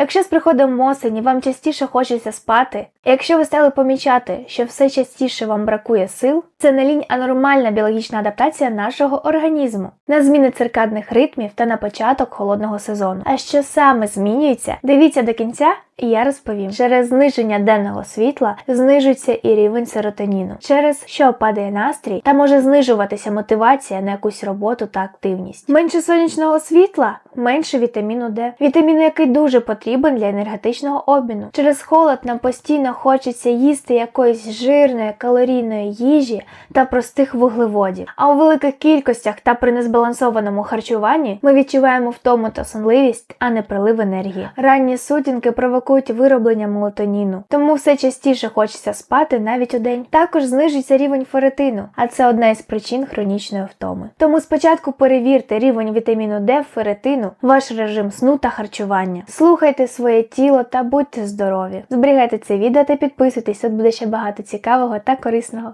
Якщо з приходом осені вам частіше хочеться спати, якщо ви стали помічати, що все частіше вам бракує сил, це не лінь, а нормальна біологічна адаптація нашого організму на зміни циркадних ритмів та на початок холодного сезону. А що саме змінюється? Дивіться до кінця. І я розповім, через зниження денного світла знижується і рівень серотоніну, через що падає настрій та може знижуватися мотивація на якусь роботу та активність. Менше сонячного світла, менше вітаміну Д, вітаміну, який дуже потрібен для енергетичного обміну. Через холод нам постійно хочеться їсти якоїсь жирної калорійної їжі та простих вуглеводів. А у великих кількостях та при незбалансованому харчуванні ми відчуваємо втому та сонливість, а не прилив енергії. Ранні сутінки провокують вироблення мелатоніну, тому все частіше хочеться спати навіть у день. Також знижується рівень ферритину, а це одна із причин хронічної втоми. Тому спочатку перевірте рівень вітаміну Д, ферритину, ваш режим сну та харчування. Слухайте своє тіло та будьте здорові. Зберігайте це відео та підписуйтесь, тут буде ще багато цікавого та корисного.